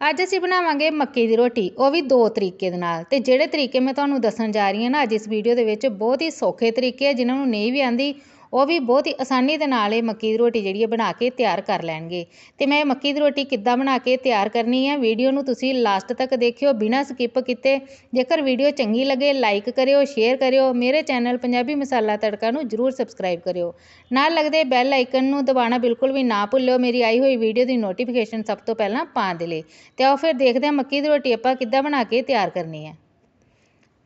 ਅੱਜ ਅਸੀਂ ਬਣਾਵਾਂਗੇ ਮੱਕੀ ਦੀ ਰੋਟੀ, ਉਹ ਵੀ ਦੋ ਤਰੀਕੇ ਦੇ ਨਾਲ। ਤੇ ਜਿਹੜੇ ਤਰੀਕੇ ਮੈਂ ਤੁਹਾਨੂੰ ਦੱਸਣ ਜਾ ਰਹੀ ਹਾਂ ਨਾ ਅੱਜ ਇਸ ਵੀਡੀਓ ਦੇ ਵਿੱਚ, ਬਹੁਤ ਹੀ ਸੌਖੇ ਤਰੀਕੇ ਆ, ਜਿਨ੍ਹਾਂ ਨੂੰ ਨਹੀਂ ਵੀ ਆਂਦੀ ਉਹ ਵੀ ਬਹੁਤ ਹੀ ਆਸਾਨੀ ਦੇ ਨਾਲ ਇਹ ਮੱਕੀ ਦੀ ਰੋਟੀ ਜਿਹੜੀ ਹੈ ਬਣਾ ਕੇ ਤਿਆਰ ਕਰ ਲੈਣਗੇ। ਤੇ ਮੈਂ ਇਹ ਮੱਕੀ ਦੀ ਰੋਟੀ ਕਿੱਦਾਂ ਬਣਾ ਕੇ ਤਿਆਰ ਕਰਨੀ ਹੈ, ਵੀਡੀਓ ਨੂੰ ਤੁਸੀਂ ਲਾਸਟ ਤੱਕ ਦੇਖਿਓ, ਬਿਨਾਂ ਸਕਿਪ ਕੀਤੇ। ਜੇਕਰ ਵੀਡੀਓ ਚੰਗੀ ਲੱਗੇ ਲਾਈਕ ਕਰਿਓ ਸ਼ੇਅਰ ਕਰਿਓ, ਮੇਰੇ ਚੈਨਲ ਪੰਜਾਬੀ ਮਸਾਲਾ ਤੜਕਾ ਨੂੰ ਜਰੂਰ ਸਬਸਕ੍ਰਾਈਬ ਕਰਿਓ। ਨਾਲ ਲੱਗਦੇ ਬੈਲ ਆਈਕਨ ਨੂੰ ਦਬਾਉਣਾ ਬਿਲਕੁਲ ਵੀ ਨਾ ਭੁੱਲਿਓ, ਮੇਰੀ ਆਈ ਹੋਈ ਵੀਡੀਓ ਦੀ ਨੋਟੀਫਿਕੇਸ਼ਨ ਸਭ ਤੋਂ ਪਹਿਲਾਂ ਪਾਉਣ ਦੇ ਲਈ। ਤੇ ਆਓ ਫਿਰ ਦੇਖਦੇ ਹਾਂ ਮੱਕੀ ਦੀ ਰੋਟੀ ਆਪਾਂ ਕਿੱਦਾਂ ਬਣਾ ਕੇ ਤਿਆਰ ਕਰਨੀ ਹੈ।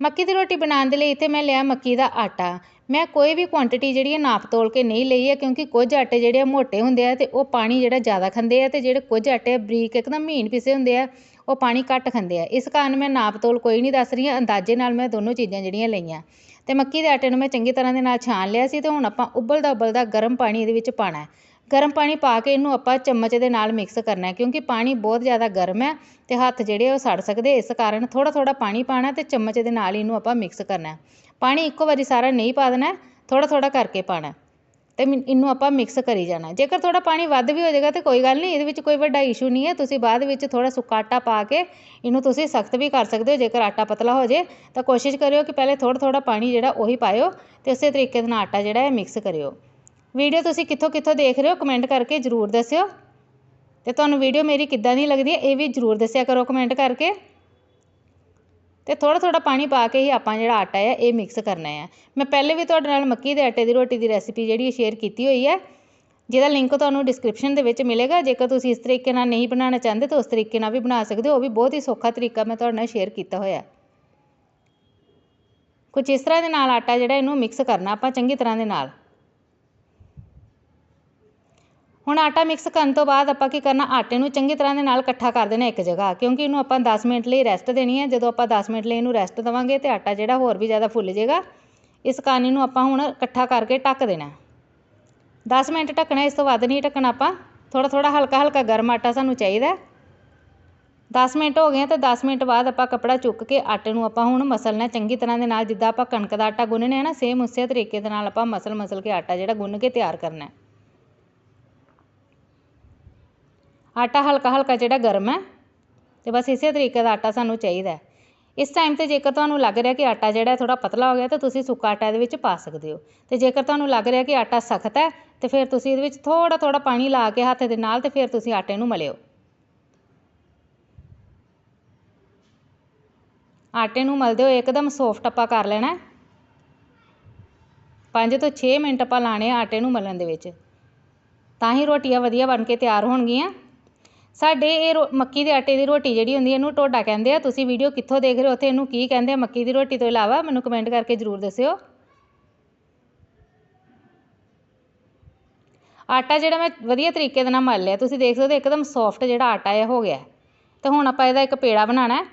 ਮੱਕੀ ਦੀ ਰੋਟੀ ਬਣਾਉਣ ਦੇ ਲਈ ਇੱਥੇ ਮੈਂ ਲਿਆ ਮੱਕੀ ਦਾ ਆਟਾ। ਮੈਂ ਕੋਈ ਵੀ ਕੁਆਂਟਿਟੀ ਜਿਹੜੀ ਹੈ ਨਾਪ ਤੋਲ ਕੇ ਨਹੀਂ ਲਈ ਹੈ, ਕਿਉਂਕਿ ਕੁਝ ਆਟੇ ਜਿਹੜੇ ਆ ਮੋਟੇ ਹੁੰਦੇ ਆ ਤੇ ਉਹ ਪਾਣੀ ਜਿਹੜਾ ਜ਼ਿਆਦਾ ਖਾਂਦੇ ਆ ਤੇ ਜਿਹੜੇ ਕੁਝ ਆਟੇ ਬਰੀਕ ਇੱਕਦਮ ਮਹੀਨ ਪਿਸੇ ਹੁੰਦੇ ਆ, ਉਹ ਪਾਣੀ ਘੱਟ ਖਾਂਦੇ ਆ। ਇਸ ਕਾਰਨ ਮੈਂ ਨਾਪ ਤੋਲ ਕੋਈ ਨਹੀਂ ਦੱਸ ਰਹੀ ਹਾਂ, ਅੰਦਾਜ਼ੇ ਨਾਲ ਮੈਂ ਦੋਨੋਂ ਚੀਜ਼ਾਂ ਜਿਹੜੀਆਂ ਲਈਆਂ। ਤੇ ਮੱਕੀ ਦੇ ਆਟੇ ਨੂੰ ਮੈਂ ਚੰਗੀ ਤਰ੍ਹਾਂ ਦੇ ਨਾਲ ਛਾਣ ਲਿਆ ਸੀ ਤੇ ਹੁਣ ਆਪਾਂ ਉਬਲਦਾ ਉਬਲਦਾ ਗਰਮ ਪਾਣੀ ਇਹਦੇ ਵਿੱਚ ਪਾਣਾ ਗਰਮ ਪਾਣੀ ਪਾ ਕੇ ਇਹਨੂੰ ਆਪਾਂ ਚਮਚ ਦੇ ਨਾਲ ਮਿਕਸ ਕਰਨਾ ਕਿਉਂਕਿ ਪਾਣੀ ਬਹੁਤ ਜ਼ਿਆਦਾ ਗਰਮ ਹੈ ਤੇ ਹੱਥ ਜਿਹੜੇ ਉਹ ਸੜ ਸਕਦੇ ਇਸ ਕਾਰਨ ਥੋੜਾ ਥੋੜਾ ਪਾਣੀ ਪਾਣਾ ਤੇ ਚਮਚ ਦੇ ਨਾਲ ਇਹਨੂੰ ਆਪਾਂ ਮਿਕਸ ਕਰਨਾ ਪਾਣੀ ਇੱਕੋ ਵਾਰੀ ਸਾਰਾ ਨਹੀਂ ਪਾ ਦੇਣਾ ਥੋੜਾ ਥੋੜਾ ਕਰਕੇ ਪਾਣਾ ਤੇ ਇਹਨੂੰ ਆਪਾਂ ਮਿਕਸ ਕਰੀ ਜਾਣਾ ਜੇਕਰ ਥੋੜਾ ਪਾਣੀ ਵੱਧ ਵੀ ਹੋ ਜਾਏਗਾ ਤੇ ਕੋਈ ਗੱਲ ਨਹੀਂ, ਇਹਦੇ ਵਿੱਚ ਕੋਈ ਵੱਡਾ ਇਸ਼ੂ ਨਹੀਂ ਹੈ, ਤੁਸੀਂ ਬਾਅਦ ਵਿੱਚ ਥੋੜਾ ਸੁੱਕਾ ਆਟਾ ਪਾ ਕੇ ਇਹਨੂੰ ਤੁਸੀਂ ਸਖਤ ਵੀ ਕਰ ਸਕਦੇ ਹੋ, ਜੇਕਰ ਆਟਾ ਪਤਲਾ ਹੋ ਜੇ, ਤਾਂ ਕੋਸ਼ਿਸ਼ ਕਰਿਓ ਕਿ ਪਹਿਲੇ ਥੋੜਾ ਥੋੜਾ ਪਾਣੀ ਜਿਹੜਾ ਉਹੀ ਪਾਇਓ ਤੇ ਉਸੇ ਤਰੀਕੇ ਦੇ ਨਾਲ ਆਟਾ ਜਿਹੜਾ ਹੈ ਮਿਕਸ ਕਰਿਓ। ਵੀਡੀਓ ਤੁਸੀਂ ਕਿੱਥੋਂ ਕਿੱਥੋਂ ਦੇਖ ਰਹੇ ਹੋ ਕਮੈਂਟ ਕਰਕੇ ਜ਼ਰੂਰ ਦੱਸਿਓ। ਤੇ ਤੁਹਾਨੂੰ ਵੀਡੀਓ ਮੇਰੀ ਕਿੱਦਾਂ ਦੀ ਲੱਗਦੀ ਹੈ, ਇਹ ਵੀ ਜ਼ਰੂਰ ਦੱਸਿਆ ਕਰੋ ਕਮੈਂਟ ਕਰਕੇ। ਤੇ ਥੋੜਾ ਥੋੜਾ ਪਾਣੀ ਪਾ ਕੇ ਹੀ ਆਪਾਂ ਜਿਹੜਾ ਆਟਾ ਹੈ, ਇਹ ਮਿਕਸ ਕਰਨਾ ਹੈ। ਮੈਂ ਪਹਿਲੇ ਵੀ ਤੁਹਾਡੇ ਨਾਲ ਮੱਕੀ ਦੇ ਆਟੇ ਦੀ ਰੋਟੀ ਦੀ ਰੈਸਿਪੀ ਜਿਹੜੀ ਸ਼ੇਅਰ ਕੀਤੀ ਹੋਈ ਹੈ, ਜਿਹਦਾ ਲਿੰਕ ਤੁਹਾਨੂੰ ਡਿਸਕ੍ਰਿਪਸ਼ਨ ਦੇ ਵਿੱਚ ਮਿਲੇਗਾ। ਜੇਕਰ ਤੁਸੀਂ ਇਸ ਤਰੀਕੇ ਨਾਲ ਨਹੀਂ ਬਣਾਉਣਾ ਚਾਹੁੰਦੇ, ਤਾਂ ਉਸ ਤਰੀਕੇ ਨਾਲ ਵੀ ਬਣਾ ਸਕਦੇ ਹੋ। ਉਹ ਵੀ ਬਹੁਤ ਹੀ ਸੌਖਾ ਤਰੀਕਾ ਮੈਂ ਤੁਹਾਡੇ ਨਾਲ ਸ਼ੇਅਰ ਕੀਤਾ ਹੋਇਆ ਕੁਝ ਇਸ ਤਰ੍ਹਾਂ ਦੇ ਨਾਲ ਆਟਾ ਜਿਹੜਾ ਇਹਨੂੰ ਮਿਕਸ ਕਰਨਾ, ਆਪਾਂ ਚੰਗੀ ਤਰ੍ਹਾਂ ਦੇ ਨਾਲ। ਹੁਣ ਆਟਾ ਮਿਕਸ ਕਰਨ ਤੋਂ ਬਾਅਦ ਆਪਾਂ ਕੀ ਕਰਨਾ, ਆਟੇ ਨੂੰ ਚੰਗੀ ਤਰ੍ਹਾਂ ਦੇ ਨਾਲ ਇਕੱਠਾ ਕਰ ਦੇਣਾ ਇੱਕ ਜਗ੍ਹਾ, ਕਿਉਂਕਿ ਇਹਨੂੰ ਆਪਾਂ 10 ਮਿੰਟ ਲਈ ਰੈਸਟ ਦੇਣੀ ਹੈ। ਜਦੋਂ ਆਪਾਂ 10 ਮਿੰਟ ਲਈ ਇਹਨੂੰ ਰੈਸਟ ਦੇਵਾਂਗੇ ਤੇ ਆਟਾ ਜਿਹੜਾ ਹੋਰ ਵੀ ਜ਼ਿਆਦਾ ਫੁੱਲ ਜਾਏਗਾ, ਇਸ ਕਾਰਨ ਇਹਨੂੰ ਆਪਾਂ ਹੁਣ ਇਕੱਠਾ ਕਰਕੇ ਢੱਕ ਦੇਣਾ। 10 ਮਿੰਟ ਢੱਕਣਾ, ਇਸ ਤੋਂ ਵੱਧ ਨਹੀਂ ਢੱਕਣਾ ਆਪਾਂ। ਥੋੜਾ ਥੋੜਾ ਹਲਕਾ ਹਲਕਾ ਗਰਮ ਆਟਾ ਸਾਨੂੰ ਚਾਹੀਦਾ 10 ਮਿੰਟ ਹੋ ਗਏ ਤਾਂ 10 ਮਿੰਟ ਬਾਅਦ ਆਪਾਂ ਕਪੜਾ ਚੁੱਕ ਕੇ ਆਟੇ ਨੂੰ ਆਪਾਂ ਹੁਣ ਮਸਲਣਾ ਚੰਗੀ ਤਰ੍ਹਾਂ ਦੇ ਨਾਲ ਜਿੱਦਾਂ ਆਪਾਂ ਕਣਕ ਦਾ ਆਟਾ ਗੁੰਨਣਾ ਆ ਨਾ ਸੇਮ ਉਸੇ ਤਰੀਕੇ ਦੇ ਨਾਲ ਆਪਾਂ ਮਸਲ ਮਸਲ ਕੇ ਆਟਾ ਜਿਹੜਾ ਗੁੰਨ ਕੇ ਤਿਆਰ ਕਰਨਾ ਹੈ। ਆਟਾ ਹਲਕਾ ਹਲਕਾ ਜਿਹੜਾ ਗਰਮ ਹੈ ਤੇ ਬਸ ਇਸੇ ਤਰੀਕੇ ਦਾ ਆਟਾ ਸਾਨੂੰ ਚਾਹੀਦਾ ਇਸ ਟਾਈਮ ਤੇ ਜੇਕਰ ਤੁਹਾਨੂੰ ਲੱਗ ਰਿਹਾ ਕਿ ਆਟਾ ਜਿਹੜਾ ਥੋੜਾ ਪਤਲਾ ਹੋ ਗਿਆ ਤਾਂ ਤੁਸੀਂ ਸੁੱਕਾ ਆਟਾ ਇਹਦੇ ਵਿੱਚ ਪਾ ਸਕਦੇ ਹੋ। ਤੇ ਜੇਕਰ ਤੁਹਾਨੂੰ ਲੱਗ ਰਿਹਾ ਕਿ ਆਟਾ ਸਖਤ ਹੈ ਤੇ ਫਿਰ ਤੁਸੀਂ ਇਹਦੇ ਵਿੱਚ ਥੋੜਾ ਥੋੜਾ ਪਾਣੀ ਲਾ ਕੇ ਹੱਥ ਦੇ ਨਾਲ ਤੇ ਫਿਰ ਤੁਸੀਂ ਆਟੇ ਨੂੰ ਮਲਿਓ। ਆਟੇ ਨੂੰ ਮਲਦੇ ਹੋ ਇੱਕਦਮ ਸੌਫਟ ਆਪਾਂ ਕਰ ਲੈਣਾ 5 ਤੋਂ 6 ਮਿੰਟ ਆਪਾਂ ਲਾਣੇ ਆਟੇ ਨੂੰ ਮਲਣ ਦੇ ਵਿੱਚ। ਤਾਂ ਹੀ ਰੋਟੀਆਂ ਵਧੀਆ ਬਣ ਕੇ ਤਿਆਰ ਹੋਣਗੀਆਂ। ਸਾਡੇ ਇਹ ਰੋ, ਮੱਕੀ ਦੇ ਆਟੇ ਦੀ ਰੋਟੀ ਜਿਹੜੀ ਹੁੰਦੀ ਹੈ ਇਹਨੂੰ ਟੋਡਾ ਕਹਿੰਦੇ ਆ। ਤੁਸੀਂ ਵੀਡੀਓ ਕਿੱਥੋਂ ਦੇਖ ਰਹੇ ਹੋ, ਉੱਥੇ ਇਹਨੂੰ ਕੀ ਕਹਿੰਦੇ ਆ, ਮੱਕੀ ਦੀ ਰੋਟੀ ਤੋਂ ਇਲਾਵਾ ਮੈਨੂੰ ਕਮੈਂਟ ਕਰਕੇ ਜ਼ਰੂਰ ਦੱਸਿਓ। ਆਟਾ ਜਿਹੜਾ ਮੈਂ ਵਧੀਆ ਤਰੀਕੇ ਦੇ ਨਾਲ ਮਲ ਲਿਆ। ਤੁਸੀਂ ਦੇਖ ਸਕਦੇ ਇੱਕਦਮ ਸੌਫਟ ਜਿਹੜਾ ਆਟਾ ਹੈ ਹੋ ਗਿਆ। ਤੇ ਹੁਣ ਆਪਾਂ ਇਹਦਾ ਇੱਕ ਪੇੜਾ ਬਣਾਉਣਾ ਹੈ।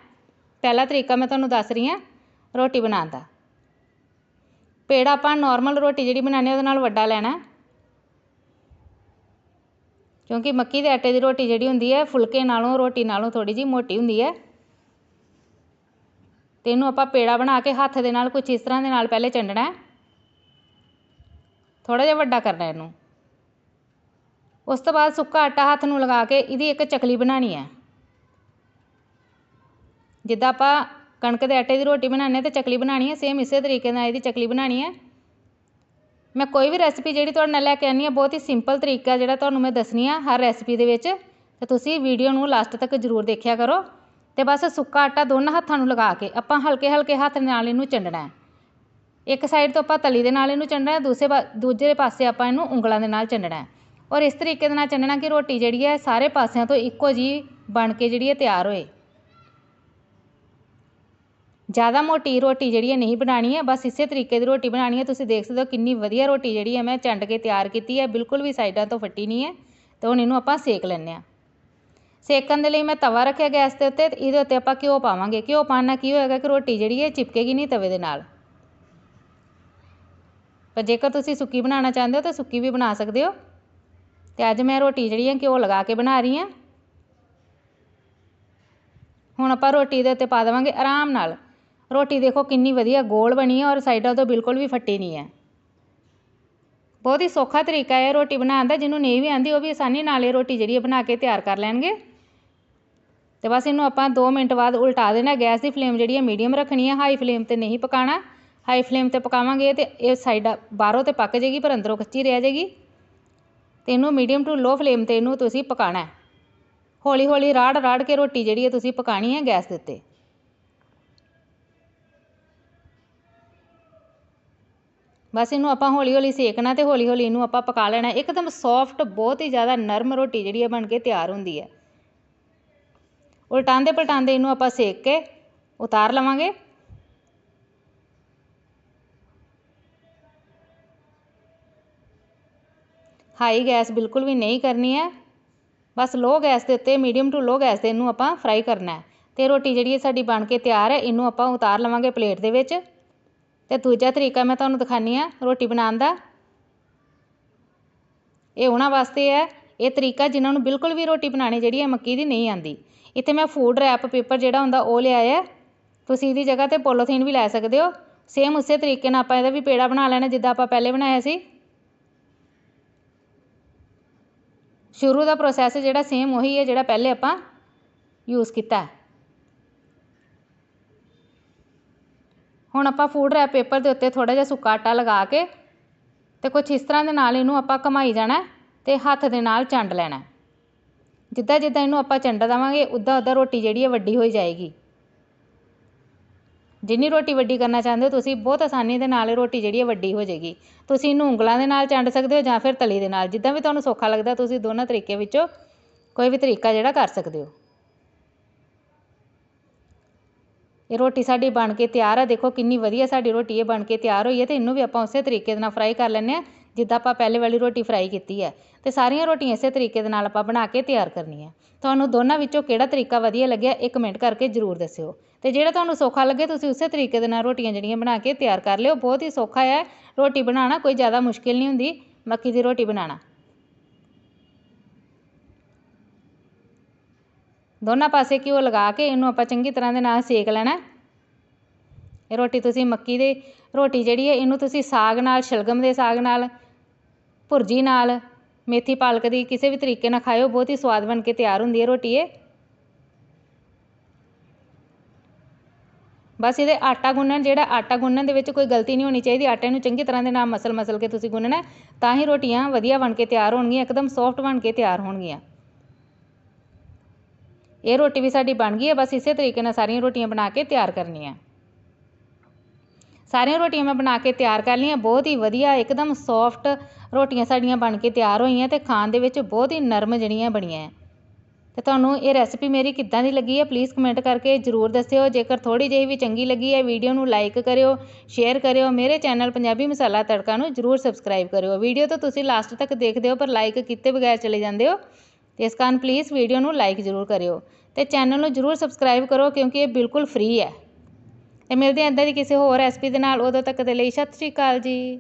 ਪਹਿਲਾ ਤਰੀਕਾ ਮੈਂ ਤੁਹਾਨੂੰ ਦੱਸ ਰਹੀ ਹਾਂ, ਰੋਟੀ ਬਣਾਉਣ ਦਾ। ਪੇੜਾ ਆਪਾਂ ਨਾਰਮਲ ਰੋਟੀ ਜਿਹੜੀ ਬਣਾਉਂਦੇ ਉਹਦੇ ਨਾਲ ਵੱਡਾ ਲੈਣਾ ਕਿਉਂਕਿ ਮੱਕੀ ਦੇ ਆਟੇ ਦੀ ਰੋਟੀ ਜਿਹੜੀ ਹੁੰਦੀ ਹੈ, ਫੁਲਕੇ ਨਾਲੋਂ, ਰੋਟੀ ਨਾਲੋਂ ਥੋੜ੍ਹੀ ਜਿਹੀ ਮੋਟੀ ਹੁੰਦੀ ਹੈ। ਤੇ ਇਹਨੂੰ ਆਪਾਂ ਪੇੜਾ ਬਣਾ ਕੇ ਹੱਥ ਦੇ ਨਾਲ ਕੁਝ ਇਸ ਤਰ੍ਹਾਂ ਦੇ ਨਾਲ ਪਹਿਲੇ ਚੰਡਣਾ ਹੈ। ਥੋੜਾ ਜਿਹਾ ਵੱਡਾ ਕਰਨਾ ਇਹਨੂੰ। ਉਸ ਤੋਂ ਬਾਅਦ ਸੁੱਕਾ ਆਟਾ ਹੱਥ ਨੂੰ ਲਗਾ ਕੇ ਇਹਦੀ ਇੱਕ ਚਕਲੀ ਬਣਾਣੀ ਹੈ। ਜਿੱਦਾਂ ਆਪਾਂ ਕਣਕ ਦੇ ਆਟੇ ਦੀ ਰੋਟੀ ਬਣਾਉਂਦੇ ਤੇ ਚਕਲੀ ਬਣਾਣੀ ਹੈ, ਸੇਮ ਇਸੇ ਤਰੀਕੇ ਨਾਲ ਇਹਦੀ ਚਕਲੀ ਬਣਾਣੀ ਹੈ। ਮੈਂ ਕੋਈ ਵੀ ਰੈਸਪੀ ਜਿਹੜੀ ਤੁਹਾਡੇ ਨਾਲ ਲੈ ਕੇ ਆਉਂਦੀ ਹਾਂ, ਬਹੁਤ ਹੀ ਸਿੰਪਲ ਤਰੀਕਾ ਜਿਹੜਾ ਤੁਹਾਨੂੰ ਮੈਂ ਦੱਸਣੀ ਆ ਹਰ ਰੈਸਪੀ ਦੇ ਵਿੱਚ। ਅਤੇ ਤੁਸੀਂ ਵੀਡੀਓ ਨੂੰ ਲਾਸਟ ਤੱਕ ਜ਼ਰੂਰ ਦੇਖਿਆ ਕਰੋ। ਅਤੇ ਬਸ ਸੁੱਕਾ ਆਟਾ ਦੋਨਾਂ ਹੱਥਾਂ ਨੂੰ ਲਗਾ ਕੇ ਆਪਾਂ ਹਲਕੇ ਹਲਕੇ ਹੱਥ ਨਾਲ ਇਹਨੂੰ ਚੰਡਣਾ ਇੱਕ ਸਾਈਡ ਤੋਂ ਆਪਾਂ ਤਲੀ ਦੇ ਨਾਲ ਇਹਨੂੰ ਚੰਡਣਾ ਦੂਸਰੇ ਪਾ, ਦੂਜੇ ਪਾਸੇ ਆਪਾਂ ਇਹਨੂੰ ਉਂਗਲਾਂ ਦੇ ਨਾਲ ਚੰਡਣਾ ਔਰ ਇਸ ਤਰੀਕੇ ਦੇ ਨਾਲ ਚੰਡਣਾ ਕਿ ਰੋਟੀ ਜਿਹੜੀ ਹੈ, ਸਾਰੇ ਪਾਸਿਆਂ ਤੋਂ ਇੱਕੋ ਜਿਹੀ ਬਣ ਕੇ ਜਿਹੜੀ ਹੈ ਤਿਆਰ ਹੋਏ। ਜ਼ਿਆਦਾ ਮੋਟੀ ਰੋਟੀ ਜਿਹੜੀ ਹੈ ਨਹੀਂ ਬਣਾਣੀ ਹੈ, ਬਸ ਇਸੇ ਤਰੀਕੇ ਦੀ ਰੋਟੀ ਬਣਾਣੀ ਹੈ। ਤੁਸੀਂ ਦੇਖ ਸਕਦੇ ਹੋ ਕਿੰਨੀ ਵਧੀਆ ਰੋਟੀ ਜਿਹੜੀ ਹੈ ਮੈਂ ਚੰਡ ਕੇ ਤਿਆਰ ਕੀਤੀ ਹੈ, ਬਿਲਕੁਲ ਵੀ ਸਾਈਡਾਂ ਤੋਂ ਫੱਟੀ ਨਹੀਂ ਹੈ ਤੇ ਹੁਣ ਇਹਨੂੰ ਆਪਾਂ ਸੇਕ ਲੈਂਦੇ ਆ ਸੇਕਣ ਦੇ ਲਈ ਮੈਂ ਤਵਾ ਰੱਖਿਆ ਗੈਸ ਦੇ ਉੱਤੇ, ਇਹਦੇ ਉੱਤੇ ਆਪਾਂ ਘਿਓ ਪਾਵਾਂਗੇ। ਘਿਓ ਪਾਉਣ ਨਾਲ ਕੀ ਹੋਏਗਾ ਕਿ ਰੋਟੀ ਜਿਹੜੀ ਹੈ ਚਿਪਕੇਗੀ ਨਹੀਂ ਤਵੇ ਦੇ ਨਾਲ। ਪਰ ਜੇਕਰ ਤੁਸੀਂ ਸੁੱਕੀ ਬਣਾਉਣਾ ਚਾਹੁੰਦੇ ਹੋ ਤਾਂ ਸੁੱਕੀ ਵੀ ਬਣਾ ਸਕਦੇ ਹੋ। ਤੇ ਅੱਜ ਮੈਂ ਰੋਟੀ ਜਿਹੜੀ ਹੈ ਘਿਓ ਲਗਾ ਕੇ ਬਣਾ ਰਹੀ ਹਾਂ। ਹੁਣ ਆਪਾਂ ਰੋਟੀ ਦੇ ਉੱਤੇ ਪਾ ਦੇਵਾਂਗੇ ਆਰਾਮ ਨਾਲ। ਰੋਟੀ ਦੇਖੋ ਕਿੰਨੀ ਵਧੀਆ, ਗੋਲ ਬਣੀ ਹੈ ਔਰ ਸਾਈਡਾਂ ਤੋਂ ਬਿਲਕੁਲ ਵੀ ਫੱਟੀ ਨਹੀਂ ਹੈ। ਬਹੁਤ ਹੀ ਸੌਖਾ ਤਰੀਕਾ ਹੈ ਰੋਟੀ ਬਣਾਉਣ ਦਾ, ਜਿਹਨੂੰ ਨਹੀਂ ਵੀ ਆਉਂਦੀ ਉਹ ਵੀ ਆਸਾਨੀ ਨਾਲ ਇਹ ਰੋਟੀ ਜਿਹੜੀ ਹੈ ਬਣਾ ਕੇ ਤਿਆਰ ਕਰ ਲੈਣਗੇ। ਤੇ ਬਸ ਇਹਨੂੰ ਆਪਾਂ 2 ਮਿੰਟ ਬਾਅਦ ਉਲਟਾ ਦੇਣਾ, ਗੈਸ ਦੀ ਫਲੇਮ ਜਿਹੜੀ ਹੈ ਮੀਡੀਅਮ ਰੱਖਣੀ ਹੈ, ਹਾਈ ਫਲੇਮ ਤੇ ਨਹੀਂ ਪਕਾਣਾ ਹਾਈ ਫਲੇਮ ਤੇ ਪਕਾਵਾਂਗੇ ਤੇ ਇਹ ਸਾਈਡ ਬਾਹਰੋਂ ਤੇ ਪੱਕ ਜਾਏਗੀ ਪਰ ਅੰਦਰੋਂ ਕੱਚੀ ਰਹਿ ਜਾਏਗੀ। ਤੇ ਇਹਨੂੰ ਮੀਡੀਅਮ ਟੂ ਲੋ ਫਲੇਮ ਤੇ ਇਹਨੂੰ ਤੁਸੀਂ ਪਕਾਣਾ ਹੌਲੀ ਹੌਲੀ ਰਾੜ ਰਾੜ ਕੇ ਰੋਟੀ ਜਿਹੜੀ ਹੈ ਤੁਸੀਂ ਪਕਾਣੀ ਹੈ ਗੈਸ ਦੇ ਉੱਤੇ। ਬਸ ਇਹਨੂੰ ਆਪਾਂ ਹੌਲੀ ਹੌਲੀ ਸੇਕਣਾ ਅਤੇ ਹੌਲੀ ਹੌਲੀ ਇਹਨੂੰ ਆਪਾਂ ਪਕਾ ਲੈਣਾ। ਇੱਕਦਮ ਸੋਫਟ ਬਹੁਤ ਹੀ ਜ਼ਿਆਦਾ ਨਰਮ ਰੋਟੀ ਜਿਹੜੀ ਹੈ ਬਣ ਕੇ ਤਿਆਰ ਹੁੰਦੀ ਹੈ ਉਲਟਾਉਂਦੇ ਪਲਟਾਉਂਦੇ ਇਹਨੂੰ ਆਪਾਂ ਸੇਕ ਕੇ ਉਤਾਰ ਲਵਾਂਗੇ। ਹਾਈ ਗੈਸ ਬਿਲਕੁਲ ਵੀ ਨਹੀਂ ਕਰਨੀ ਹੈ ਬਸ ਲੋ ਗੈਸ ਦੇ ਉੱਤੇ ਮੀਡੀਅਮ ਟੂ ਲੋ ਗੈਸ ਤੇ ਇਹਨੂੰ ਆਪਾਂ ਫਰਾਈ ਕਰਨਾ ਹੈ। ਤੇ ਰੋਟੀ ਜਿਹੜੀ ਹੈ ਸਾਡੀ ਬਣ ਕੇ ਤਿਆਰ ਹੈ, ਇਹਨੂੰ ਆਪਾਂ ਉਤਾਰ ਲਵਾਂਗੇ ਪਲੇਟ ਦੇ ਵਿੱਚ। ਅਤੇ ਦੂਜਾ ਤਰੀਕਾ ਮੈਂ ਤੁਹਾਨੂੰ ਦਿਖਾਉਂਦੀ ਹਾਂ ਰੋਟੀ ਬਣਾਉਣ ਦਾ। ਇਹ ਉਹਨਾਂ ਵਾਸਤੇ ਹੈ, ਇਹ ਤਰੀਕਾ ਜਿਨ੍ਹਾਂ ਨੂੰ ਬਿਲਕੁਲ ਵੀ ਰੋਟੀ ਬਣਾਉਣੀ ਜਿਹੜੀ ਹੈ ਮੱਕੀ ਦੀ ਨਹੀਂ ਆਉਂਦੀ। ਇੱਥੇ ਮੈਂ ਫੂਡ ਰੈਪ ਪੇਪਰ ਜਿਹੜਾ ਹੁੰਦਾ ਉਹ ਲਿਆਇਆ ਤੁਸੀਂ ਇਹਦੀ ਜਗ੍ਹਾ ਤੇ ਪੋਲੋਥੀਨ ਵੀ ਲੈ ਸਕਦੇ ਹੋ। ਸੇਮ ਉਸੇ ਤਰੀਕੇ ਨਾਲ ਆਪਾਂ ਇਹਦਾ ਵੀ ਪੇੜਾ ਬਣਾ ਲੈਣਾ ਜਿੱਦਾਂ ਆਪਾਂ ਪਹਿਲੇ ਬਣਾਇਆ ਸੀ। ਸ਼ੁਰੂ ਦਾ ਪ੍ਰੋਸੈਸ ਜਿਹੜਾ ਸੇਮ ਉਹੀ ਹੈ ਜਿਹੜਾ ਪਹਿਲੇ ਆਪਾਂ ਯੂਜ਼ ਕੀਤਾ। ਹੁਣ ਆਪਾਂ ਫੂਡ ਰੈਪ ਪੇਪਰ ਦੇ ਉੱਤੇ ਥੋੜ੍ਹਾ ਜਿਹਾ ਸੁੱਕਾ ਆਟਾ ਲਗਾ ਕੇ ਅਤੇ ਕੁਛ ਇਸ ਤਰ੍ਹਾਂ ਦੇ ਨਾਲ ਇਹਨੂੰ ਆਪਾਂ ਘਮਾਈ ਜਾਣਾ ਅਤੇ ਹੱਥ ਦੇ ਨਾਲ ਚੰਡ ਲੈਣਾ ਜਿੱਦਾਂ ਜਿੱਦਾਂ ਇਹਨੂੰ ਆਪਾਂ ਚੰਡ ਦੇਵਾਂਗੇ, ਉੱਦਾਂ ਉੱਦਾਂ ਰੋਟੀ ਜਿਹੜੀ ਹੈ ਵੱਡੀ ਹੋਈ ਜਾਏਗੀ। ਜਿੰਨੀ ਰੋਟੀ ਵੱਡੀ ਕਰਨਾ ਚਾਹੁੰਦੇ ਹੋ ਤੁਸੀਂ, ਬਹੁਤ ਆਸਾਨੀ ਦੇ ਨਾਲ ਇਹ ਰੋਟੀ ਜਿਹੜੀ ਹੈ ਵੱਡੀ ਹੋ ਜਾਏਗੀ। ਤੁਸੀਂ ਇਹਨੂੰ ਉਂਗਲਾਂ ਦੇ ਨਾਲ ਚੰਡ ਸਕਦੇ ਹੋ ਜਾਂ ਫਿਰ ਤਲੀ ਦੇ ਨਾਲ। ਜਿੱਦਾਂ ਵੀ ਤੁਹਾਨੂੰ ਸੌਖਾ ਲੱਗਦਾ, ਤੁਸੀਂ ਦੋਨਾਂ ਤਰੀਕੇ ਵਿੱਚੋਂ ਕੋਈ ਵੀ ਤਰੀਕਾ ਜਿਹੜਾ ਕਰ ਸਕਦੇ ਹੋ। ਇਹ ਰੋਟੀ ਸਾਡੀ ਬਣ ਕੇ ਤਿਆਰ ਆ। ਦੇਖੋ ਕਿੰਨੀ ਵਧੀਆ ਸਾਡੀ ਰੋਟੀ ਇਹ ਬਣ ਕੇ ਤਿਆਰ ਹੋਈ ਹੈ ਅਤੇ ਇਹਨੂੰ ਵੀ ਆਪਾਂ ਉਸੇ ਤਰੀਕੇ ਦੇ ਨਾਲ ਫਰਾਈ ਕਰ ਲੈਂਦੇ ਹਾਂ, ਜਿੱਦਾਂ ਆਪਾਂ ਪਹਿਲੇ ਵਾਲੀ ਰੋਟੀ ਫਰਾਈ ਕੀਤੀ ਹੈ। ਅਤੇ ਸਾਰੀਆਂ ਰੋਟੀਆਂ ਇਸੇ ਤਰੀਕੇ ਦੇ ਨਾਲ ਆਪਾਂ ਬਣਾ ਕੇ ਤਿਆਰ ਕਰਨੀਆਂ। ਤੁਹਾਨੂੰ ਦੋਨਾਂ ਵਿੱਚੋਂ ਕਿਹੜਾ ਤਰੀਕਾ ਵਧੀਆ ਲੱਗਿਆ ਇਹ ਕਮੈਂਟ ਕਰਕੇ ਜ਼ਰੂਰ ਦੱਸਿਓ। ਅਤੇ ਜਿਹੜਾ ਤੁਹਾਨੂੰ ਸੌਖਾ ਲੱਗੇ, ਤੁਸੀਂ ਉਸੇ ਤਰੀਕੇ ਦੇ ਨਾਲ ਰੋਟੀਆਂ ਜਿਹੜੀਆਂ ਬਣਾ ਕੇ ਤਿਆਰ ਕਰ ਲਿਓ। ਬਹੁਤ ਹੀ ਸੌਖਾ ਹੈ ਰੋਟੀ ਬਣਾਉਣਾ, ਕੋਈ ਜ਼ਿਆਦਾ ਮੁਸ਼ਕਿਲ ਨਹੀਂ ਹੁੰਦੀ। ਮੱਕੀ ਦੀ ਰੋਟੀ ਬਣਾਉਣਾ। ਦੋਨਾਂ ਪਾਸੇ ਘਿਓ ਲਗਾ ਕੇ ਇਹਨੂੰ ਆਪਾਂ ਚੰਗੀ ਤਰ੍ਹਾਂ ਦੇ ਨਾਲ ਸੇਕ ਲੈਣਾ ਇਹ ਰੋਟੀ ਤੁਸੀਂ ਮੱਕੀ ਦੇ, ਰੋਟੀ ਜਿਹੜੀ ਹੈ ਇਹਨੂੰ ਤੁਸੀਂ ਸਾਗ ਨਾਲ, ਸ਼ਲਗਮ ਦੇ ਸਾਗ ਨਾਲ, ਭੁਰਜੀ ਨਾਲ, ਮੇਥੀ ਪਾਲਕ ਦੀ ਕਿਸੇ ਵੀ ਤਰੀਕੇ ਨਾਲ ਖਾਇਓ, ਬਹੁਤ ਹੀ ਸਵਾਦ ਬਣ ਕੇ ਤਿਆਰ ਹੁੰਦੀ ਹੈ ਰੋਟੀ ਇਹ। ਬਸ ਇਹਦੇ ਆਟਾ ਗੁੰਨਣ, ਜਿਹੜਾ ਆਟਾ ਗੁੰਨਣ ਦੇ ਵਿੱਚ ਕੋਈ ਗਲਤੀ ਨਹੀਂ ਹੋਣੀ ਚਾਹੀਦੀ, ਆਟੇ ਨੂੰ ਚੰਗੀ ਤਰ੍ਹਾਂ ਦੇ ਨਾਲ ਮਸਲ ਮਸਲ ਕੇ ਤੁਸੀਂ ਗੁੰਨਣਾ ਤਾਂ ਹੀ ਰੋਟੀਆਂ ਵਧੀਆ ਬਣ ਕੇ ਤਿਆਰ ਹੋਣਗੀਆਂ, ਇੱਕਦਮ ਸੌਫਟ ਬਣ ਕੇ ਤਿਆਰ ਹੋਣਗੀਆਂ। ਇਹ ਰੋਟੀ ਵੀ ਸਾਡੀ ਬਣ ਗਈ ਹੈ, ਬਸ ਇਸੇ ਤਰੀਕੇ ਨਾਲ ਸਾਰੀਆਂ ਰੋਟੀਆਂ ਬਣਾ ਕੇ ਤਿਆਰ ਕਰਨੀਆਂ। ਸਾਰੀਆਂ ਰੋਟੀਆਂ ਮੈਂ ਬਣਾ ਕੇ ਤਿਆਰ ਕਰ ਲਈਆਂ, ਬਹੁਤ ਹੀ ਵਧੀਆ, ਇੱਕਦਮ ਸੌਫਟ ਰੋਟੀਆਂ ਸਾਡੀਆਂ ਬਣ ਕੇ ਤਿਆਰ ਹੋਈਆਂ ਤੇ ਖਾਣ ਦੇ ਵਿੱਚ ਬਹੁਤ ਹੀ ਨਰਮ ਜਿਹੜੀਆਂ ਬਣੀਆਂ। ਤੇ ਤੁਹਾਨੂੰ ਇਹ ਰੈਸਪੀ ਮੇਰੀ ਕਿੱਦਾਂ ਦੀ ਲੱਗੀ ਹੈ ਪਲੀਜ਼ ਕਮੈਂਟ ਕਰਕੇ ਜ਼ਰੂਰ ਦੱਸਿਓ। ਜੇਕਰ ਥੋੜੀ ਜਿਹੀ ਵੀ ਚੰਗੀ ਲੱਗੀ ਹੈ ਵੀਡੀਓ ਨੂੰ ਲਾਈਕ ਕਰਿਓ ਸ਼ੇਅਰ ਕਰਿਓ, ਮੇਰੇ ਚੈਨਲ ਪੰਜਾਬੀ ਮਸਾਲਾ ਤੜਕਾ ਨੂੰ ਜ਼ਰੂਰ ਸਬਸਕ੍ਰਾਈਬ ਕਰਿਓ। ਵੀਡੀਓ ਤਾਂ ਤੁਸੀਂ ਲਾਸਟ ਤੱਕ ਦੇਖਦੇ ਹੋ, ਪਰ ਲਾਈਕ ਕੀਤੇ ਬਗੈਰ ਚਲੇ ਜਾਂਦੇ ਹੋ। ਅਤੇ ਇਸ ਕਾਰਨ ਪਲੀਜ਼ ਵੀਡੀਓ ਨੂੰ ਲਾਈਕ ਜ਼ਰੂਰ ਕਰਿਓ ਅਤੇ ਚੈਨਲ ਨੂੰ ਜ਼ਰੂਰ ਸਬਸਕ੍ਰਾਈਬ ਕਰੋ ਕਿਉਂਕਿ ਇਹ ਬਿਲਕੁਲ ਫ੍ਰੀ ਹੈ। ਅਤੇ ਮਿਲਦੇ ਹਾਂ ਇੱਦਾਂ ਦੀ ਕਿਸੇ ਹੋਰ ਰੈਸਪੀ ਦੇ ਨਾਲ, ਉਦੋਂ ਤੱਕ ਦੇ ਲਈ ਸਤਿ ਸ਼੍ਰੀ ਅਕਾਲ ਜੀ।